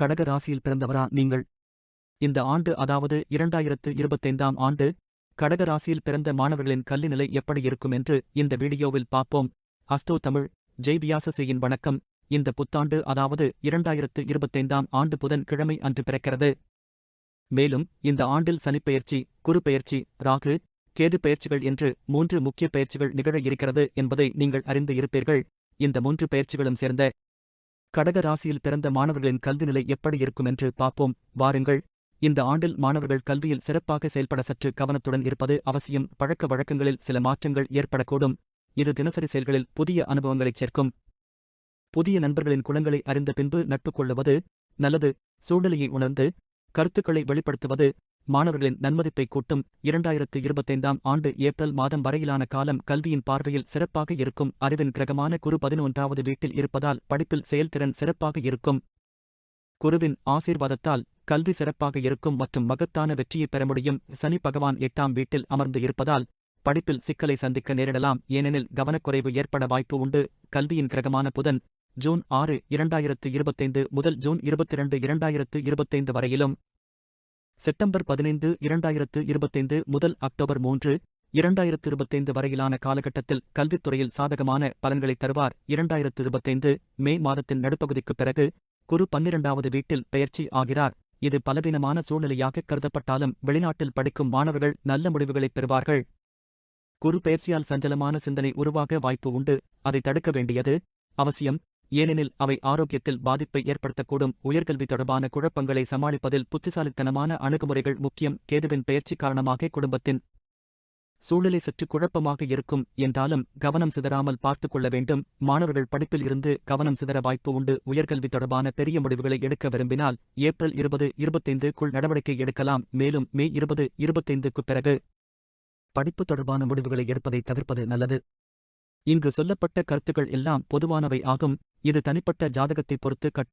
கடக ராசியில் பிறந்தவரா நீங்கள்? இந்த ஆண்டு அதாவது இரண்டாயிரத்து இருபத்தைந்தாம் ஆண்டு கடக ராசியில் பிறந்த மாணவர்களின் கல்வி நிலை எப்படி இருக்கும் என்று இந்த வீடியோவில் பார்ப்போம். அஸ்டோ தமிழ் ஜெய் வியாசசியின் வணக்கம். இந்த புத்தாண்டு அதாவது இரண்டாயிரத்து இருபத்தைந்தாம் ஆண்டு புதன் கிழமை அன்று பிறக்கிறது. மேலும் இந்த ஆண்டில் சனிப்பெயர்ச்சி குரு பெயர்ச்சி ராகு கேது பெயர்ச்சிகள் என்று மூன்று முக்கிய பெயர்ச்சிகள் நிகழ இருக்கிறது என்பதை நீங்கள் அறிந்து இருப்பீர்கள். இந்த மூன்று பெயர்ச்சிகளும் சேர்ந்த கடக ராசியில் பிறந்த மாணவர்களின் கல்வி நிலை எப்படி இருக்கும் என்று பார்ப்போம். வாருங்கள். இந்த ஆண்டில் மாணவர்கள் கல்வியில் சிறப்பாக செயல்பட சற்று கவனத்துடன் இருப்பது அவசியம். பழக்க வழக்கங்களில் சில மாற்றங்கள் ஏற்படக்கூடும். இது தினசரி செயல்களில் புதிய அனுபவங்களைச் சேர்க்கும். புதிய நண்பர்களின் குணங்களை அறிந்த பின்பு நட்பு கொள்ளுவது நல்லது. சூழ்நிலையை உணர்ந்து கருத்துக்களை வெளிப்படுத்துவது மாணவர்களின் நன்மதிப்பை கூட்டும் இரண்டாயிரத்து இருபத்தைந்தாம் ஆண்டு ஏப்ரல் மாதம் வரையிலான காலம் கல்வியின் பார்வையில் சிறப்பாக இருக்கும். அறிவின் கிரகமான குரு பதினொன்றாவது வீட்டில் இருப்பதால் படிப்பில் செயல்திறன் சிறப்பாக இருக்கும். குருவின் ஆசீர்வாதத்தால் கல்வி சிறப்பாக இருக்கும் மற்றும் மகத்தான வெற்றியை பெற முடியும். சனி பகவான் எட்டாம் வீட்டில் அமர்ந்து இருப்பதால் படிப்பில் சிக்கலை சந்திக்க நேரிடலாம். ஏனெனில் கவனக்குறைவு ஏற்பட வாய்ப்பு உண்டு. கல்வியின் கிரகமான புதன் ஜூன் ஆறு இரண்டாயிரத்து இருபத்தைந்து முதல் ஜூன் இருபத்திரண்டு இரண்டாயிரத்து இருபத்தைந்து வரையிலும் செப்டம்பர் பதினைந்து இரண்டாயிரத்து இருபத்தைந்து முதல் அக்டோபர் மூன்று இரண்டாயிரத்து இருபத்தைந்து வரையிலான காலகட்டத்தில் கல்வித்துறையில் சாதகமான பலன்களை தருவார். இரண்டாயிரத்து இருபத்தைந்து மே மாதத்தின் நடுப்பகுதிக்குப் பிறகு குரு பன்னிரண்டாவது வீட்டில் பெயர்ச்சி ஆகிறார். இது பலவீனமான சூழ்நிலையாக கருதப்பட்டாலும் வெளிநாட்டில் படிக்கும் மாணவர்கள் நல்ல முடிவுகளைப் பெறுவார்கள். குரு பெயர்ச்சியால் சஞ்சலமான சிந்தனை உருவாக வாய்ப்பு உண்டு. அதை தடுக்க வேண்டியது அவசியம். ஏனெனில் அவை ஆரோக்கியத்தில் பாதிப்பை ஏற்படுத்தக்கூடும். உயர்கல்வி தொடர்பான குழப்பங்களை சமாளிப்பதில் புத்திசாலித்தனமான அணுகுமுறைகள் முக்கியம். கேதுவின் பெயர்ச்சி காரணமாக குடும்பத்தின் சூழ்நிலை சற்று குழப்பமாக இருக்கும். என்றாலும் கவனம் சிதறாமல் பார்த்துக் கொள்ள வேண்டும். மாணவர்கள் படிப்பில் இருந்து கவனம் சிதற வாய்ப்பு உண்டு. உயர்கல்வி தொடர்பான பெரிய முடிவுகளை எடுக்க விரும்பினால் ஏப்ரல் இருபது இருபத்தைந்துக்குள் நடவடிக்கை எடுக்கலாம். மேலும் மே இருபது இருபத்தைந்துக்குப் பிறகு படிப்பு தொடர்பான முடிவுகளை எடுப்பதை தவிர்ப்பது நல்லது. இங்கு சொல்லப்பட்ட கருத்துக்கள் எல்லாம் பொதுவானவை ஆகும். இது தனிப்பட்ட ஜாதகத்தை பொறுத்து கட்